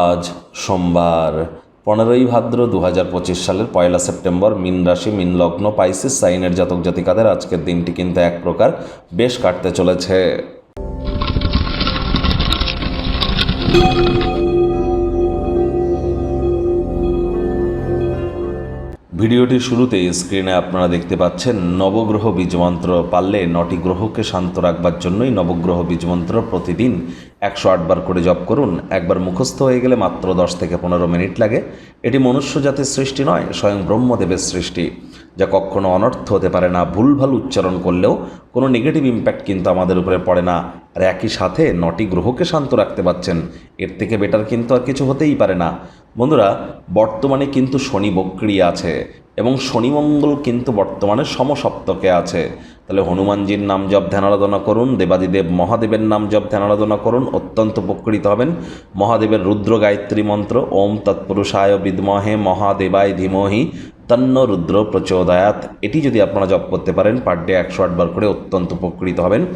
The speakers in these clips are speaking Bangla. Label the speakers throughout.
Speaker 1: আজ সোমবার। পনেরোই ভাদ্র দু হাজার পঁচিশ সালের পয়লা সেপ্টেম্বর, মিন রাশি, মিন লগ্ন, পাইসিস, সাইনের জাতক জাতিকাদের আজকের দিনটি কিন্তু এক প্রকার বেশ কাটতে চলেছে। ভিডিওটির শুরুতে স্ক্রিনে আপনারা দেখতে পাচ্ছেন, নবগ্রহ বীজমন্ত্র পারলে নটি গ্রহকে শান্ত রাখবার জন্যই নবগ্রহ বীজমন্ত্র প্রতিদিন একশো আটবার করে জপ করুন। একবার মুখস্থ হয়ে গেলে মাত্র দশ থেকে পনেরো মিনিট লাগে। এটি মনুষ্য জাতির সৃষ্টি নয়, স্বয়ং ব্রহ্মদেবের সৃষ্টি। যা কখনো অনর্থ হতে পারে না। ভুলভাল উচ্চারণ করলেও কোনো নেগেটিভ ইম্প্যাক্ট কিন্তু আমাদের উপরে পড়ে না। আর একই সাথে নটি গ্রহকে শান্ত রাখতে পারছেন। এর থেকে বেটার কিন্তু আর কিছু হতেই পারে না। বন্ধুরা, বর্তমানে কিন্তু শনি বক্রি আছে এবং শনি মঙ্গল কিন্তু বর্তমানে সমসপ্তকে আছে। তাহলে হনুমানজির নাম জপ ধ্যান আরাধনা করুন, দেবাদিদেব মহাদেবের নাম জপ ধ্যান আরাধনা করুন, অত্যন্ত উপকৃত হবেন। মহাদেবের রুদ্র গায়ত্রী মন্ত্র, ওম তৎপুরুষায় বিদ্মহে মহাদেবায় ধীমহি। তন্ন রুদ্র প্রচোদয়াত। এটি যদি আপনারা জপ করতে পারেন পার ডে একশো আটবার করে অত্যন্ত উপকৃত হবেন।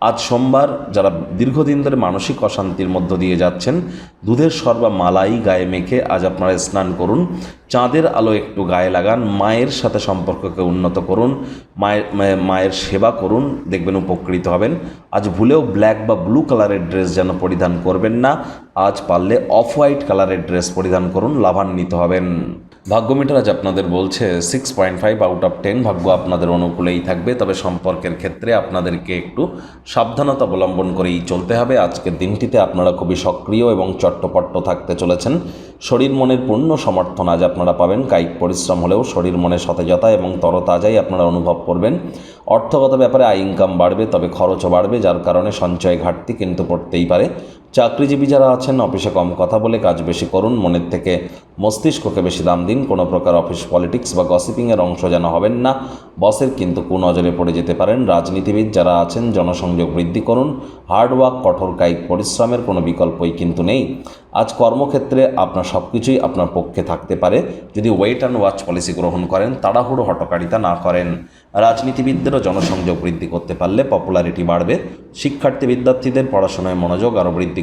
Speaker 1: আজ সোমবার যারা দীর্ঘদিন ধরে মানসিক অশান্তির মধ্য দিয়ে যাচ্ছেন, দুধের সর্বা মালাই গায়ে মেখে আজ আপনারা স্নান করুন। চাঁদের আলো একটু গায়ে লাগান, মায়ের সাথে সম্পর্ককে উন্নত করুন, মায়ের মায়ের- মায়ের সেবা করুন, দেখবেন উপকৃত হবেন। আজ ভুলেও ব্ল্যাক বা ব্লু কালারের ড্রেস যেন পরিধান করবেন না, আজ পারলে অফ হোয়াইট কালারের ড্রেস পরিধান করুন, লাভান্বিত হবেন। ভাগ্যমিটার আজ আপনাদের বলছে six point five out of ten ভাগ্য আপনাদের অনুকূলেই থাকবে, তবে সম্পর্কের ক্ষেত্রে আপনাদেরকে একটু সাবধানতা অবলম্বন করেই চলতে হবে। আজকের দিনটিতে আপনারা খুবই সক্রিয় এবং চট্টপট্ট থাকতে চলেছেন। শরীর মনের পূর্ণ সমর্থন আজ আপনারা পাবেন। কায়িক পরিশ্রম হলেও শরীর মনে সতেজতা এবং তরতাজাই আপনারা অনুভব করবেন। অর্থগত ব্যাপারে আয় ইনকাম বাড়বে, তবে খরচও বাড়বে, যার কারণে সঞ্চয় ঘাটতি কিন্তু পড়তেই পারে। চাকরিজীবী যারা আছেন, অফিসে কম কথা বলে কাজ বেশি করুন। মনের থেকে মস্তিষ্ককে বেশি দাম দিন। কোনো প্রকার অফিস পলিটিক্স বা গসিপিংয়ের অংশ যেন হবেন না। বসের কিন্তু কুনজরে পড়ে যেতে পারেন। রাজনীতিবিদ যারা আছেন, জনসংযোগ বৃদ্ধি করুন। হার্ডওয়ার্ক কঠোর কায়িক পরিশ্রমের কোনো বিকল্পই কিন্তু নেই। আজ কর্মক্ষেত্রে আপনার সব কিছুই আপনার পক্ষে থাকতে পারে। যদি ওয়েট অ্যান্ড ওয়াচ পলিসি গ্রহণ করেন, তাড়াহুড়ো হটকারিতা না করেন। রাজনীতিবিদদেরও জনসংযোগ বৃদ্ধি করতে পারলে পপুলারিটি বাড়বে। শিক্ষার্থী বিদ্যার্থীদের পড়াশোনায় মনোযোগ আরও বৃদ্ধি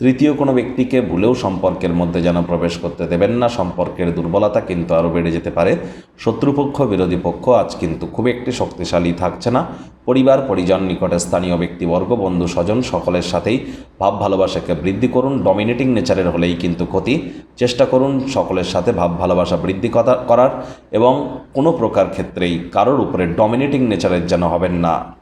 Speaker 1: তৃতীয় কোনো ব্যক্তিকে ভুলেও সম্পর্কের মধ্যে যেন প্রবেশ করতে দেবেন না, সম্পর্কের দুর্বলতা কিন্তু আরও বেড়ে যেতে পারে। শত্রুপক্ষ, বিরোধী পক্ষ আজ কিন্তু খুব একটি শক্তিশালী থাকছে না। পরিবার, পরিজন, নিকটে স্থানীয় ব্যক্তিবর্গ, বন্ধু, স্বজন সকলের সাথেই ভাব ভালোবাসাকে বৃদ্ধি করুন। ডমিনেটিং নেচারের হলেই কিন্তু ক্ষতি। চেষ্টা করুন সকলের সাথে ভাব ভালোবাসা বৃদ্ধি করার এবং কোনো প্রকার ক্ষেত্রেই কারোর উপরে ডমিনেটিং নেচারের যেন হবেন না।